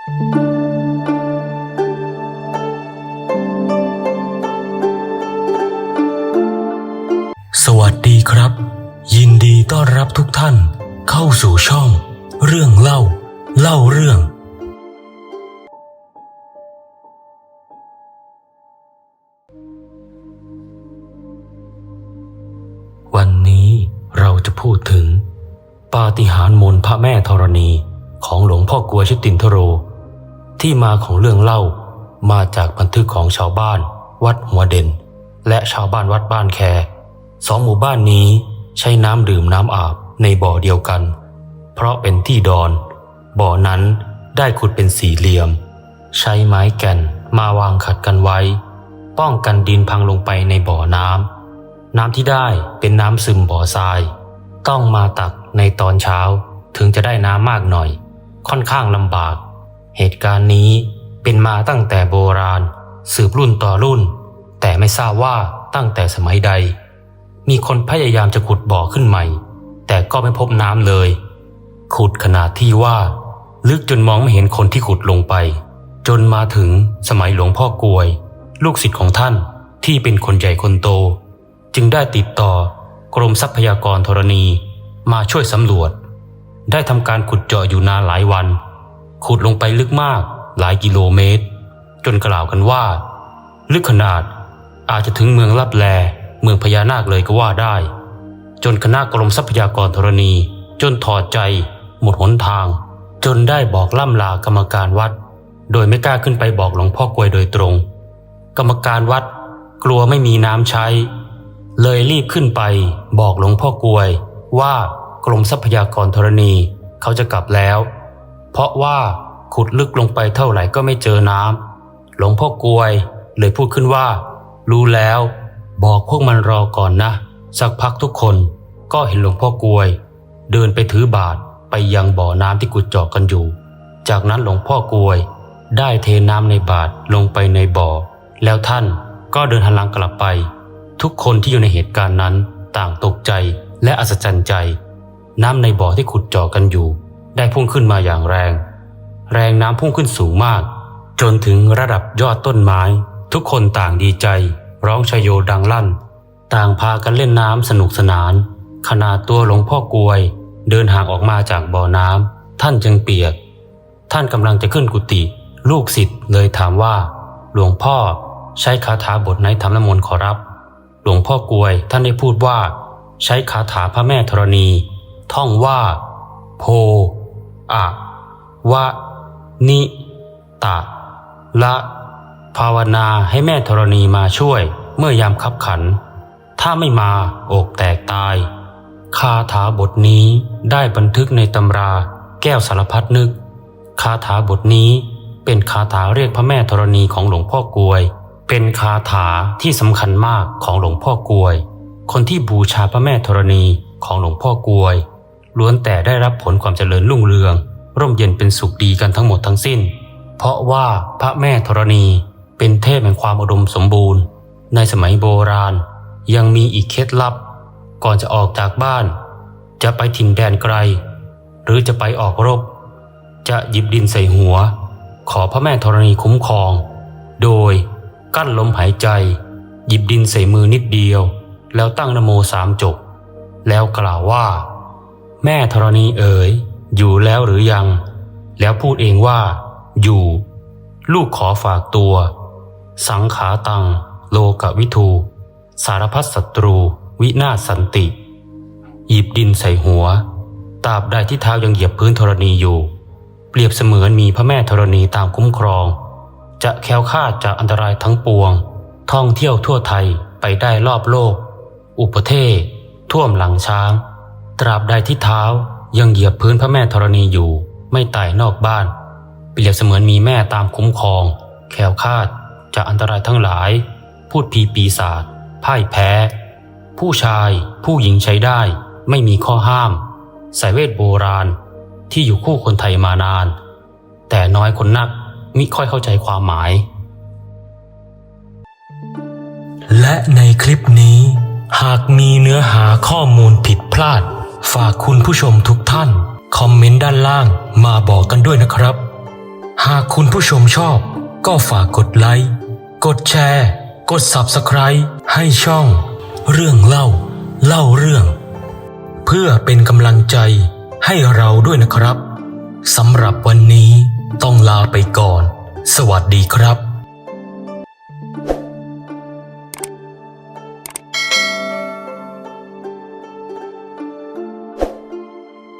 สวัสดีครับ ยินดีต้อนรับทุกท่านเข้าสู่ช่อง เรื่องเล่า เล่าเรื่อง วันนี้เราจะพูดถึง ปาฏิหาริย์มนต์พระแม่ธรณี ของหลวงพ่อกลัวชิตินทโร ที่มาของเรื่องเล่า มาจากบันทึกของชาวบ้าน วัดหัวเด่น และชาวบ้านวัดบ้านแคสองหมู่บ้านนี้ใช้น้ำดื่มน้ำอาบในบ่อเดียวกัน เพราะเป็นที่ดอน บ่อนั้นได้ขุดเป็นสี่เหลี่ยม ใช้ไม้แก่นมาวางขัดกันไว้ ป้องกันดินพังลงไปในบ่อน้ำน้ำที่ได้เป็นน้ำซึมบ่อทราย ต้องมาตักในตอนเช้าถึงจะได้น้ำมากหน่อย ค่อนข้างลำบาก เหตุการณ์นี้เป็นมาตั้งแต่โบราณ สืบรุ่นต่อรุ่น แต่ไม่ทราบว่าตั้งแต่สมัยใด มีคนพยายามจะขุดบ่อขึ้นใหม่ แต่ก็ไม่พบน้ำเลย ขุดขนาดที่ว่า ลึกจนมองไม่เห็นคนที่ขุดลงไป จนมาถึงสมัยหลวงพ่อกวย ลูกศิษย์ของท่านที่เป็นคนใหญ่คนโต จึงได้ติดต่อกรมทรัพยากรธรณีมาช่วยสำรวจ ได้ทำการขุดเจาะอยู่นานหลายวัน ขุดลงไปลึกมากหลายกิโลเมตร จนกล่าวกันว่า ลึกขนาดอาจจะถึงเมืองลับแล เมืองพญานาคเลยก็ว่าได้ จนคณะกรมทรัพยากรธรณี จนถอดใจ หมดหนทาง จนได้บอกล่ำลากรรมการวัด โดยไม่กล้าขึ้นไปบอกหลวงพ่อกลวยโดยตรง กรรมการวัดกลัวไม่มีน้ำใช้ เลยรีบขึ้นไปบอกหลวงพ่อกลวยว่ากรมทรัพยากรธรณี เขาจะกลับแล้ว เพราะว่าขุดลึกลงไปเท่าไหร่ก็ไม่เจอน้ำหลวงพ่อกวยเลยพูดขึ้นว่า รู้แล้ว บอกพวกมันรอก่อนนะ สักพักทุกคนก็เห็นหลวงพ่อกวย เดินไปถือบาตรไปยังบ่อน้ำที่กุดเจาะกันอยู่ จากนั้นหลวงพ่อกวย ได้เทน้ำในบาตรลงไปในบ่อ แล้วท่านก็เดินหันหลังกลับไป ทุกคนที่อยู่ในเหตุการณ์นั้นต่างตกใจและอัศจรรย์ใจ น้ำในบ่อที่ขุดเจาะกันอยู่ ได้พุ่งขึ้นมาอย่างแรง แรงน้ำพุ่งขึ้นสูงมาก จนถึงระดับยอดต้นไม้ ทุกคนต่างดีใจ ร้องชยโยดังลั่น ต่างพากันเล่นน้ำสนุกสนาน ขนาดตัวหลวงพ่อกวย เดินห่างออกมาจากบ่อน้ำท่านจึงเปียก ท่านกำลังจะขึ้นกุฏิลูกศิษย์เลยถามว่า หลวงพ่อใช้คาถาบทไหนทำน้ำมนต์ขอรับ หลวงพ่อกวยท่านได้พูดว่า ใช้คาถาพระแม่ธรณี ท่องว่า โพ อะวะนิตะ ละภาวนาให้แม่ธรณีมาช่วย เมื่อยามขับขัน ถ้าไม่มาอกแตกตาย คาถาบทนี้ได้บันทึกในตำราแก้วสารพัดนึก คาถาบทนี้เป็นคาถาเรียกพระแม่ธรณีของหลวงพ่อกวย เป็นคาถาที่สำคัญมากของหลวงพ่อกวย คนที่บูชาพระแม่ธรณีของหลวงพ่อกวย ล้วนแต่ได้รับผลความเจริญรุ่งเรือง ร่มเย็นเป็นสุขดีกันทั้งหมดทั้งสิ้น เพราะว่าพระแม่ธรณีเป็นเทพแห่งความอุดมสมบูรณ์ ในสมัยโบราณ ยังมีอีกเคล็ดลับ ก่อนจะออกจากบ้าน จะไปถิ่นแดนไกล หรือจะไปออกรบ จะหยิบดินใส่หัว ขอพระแม่ธรณีคุ้มครอง โดยกั้นลมหายใจ หยิบดินใส่มือนิดเดียว แล้วตั้งนโมสามจบ แล้วกล่าวว่า แม่ธรณีเอ๋ยอยู่แล้วหรือยัง แล้วพูดเองว่า อยู่ ลูกขอฝากตัว สังขาตัง โลกวิทู สารพัดศัตรู วินาศสันติหยิบดินใส่หัว ตาบใดที่เท้ายังเหยียบพื้นธรณีอยู่ เปรียบเสมือนมีพระแม่ธรณีตามคุ้มครอง จะแคล้วคลาดจากอันตรายทั้งปวง ท่องเที่ยวทั่วไทยไปได้รอบโลก อุปเทศท่วมหลังช้าง ตราบใดที่เท้ายังเหยียบพื้นพระแม่ธรณีอยู่ไม่ไต่นอกบ้าน เปรียบเสมือนมีแม่ตามคุ้มครองแคล้วคาดจากอันตรายทั้งหลาย พูดผีปีศาจพ่ายแพ้ ผู้ชายผู้หญิงใช้ได้ไม่มีข้อห้ามสายเวทโบราณที่อยู่คู่คนไทยมานาน แต่น้อยคนนักมิค่อยเข้าใจความหมาย และในคลิปนี้ หากมีเนื้อหาข้อมูลผิดพลาด ฝากคุณผู้ชมทุกท่าน คอมเมนต์ด้านล่างมาบอกกันด้วยนะครับ หากคุณผู้ชมชอบ ก็ฝากกดไลค์ กดแชร์ กด Subscribe ให้ช่อง เรื่องเล่า เล่าเรื่อง เพื่อเป็นกำลังใจให้เราด้วยนะครับสำหรับวันนี้ต้องลาไปก่อน สวัสดีครับ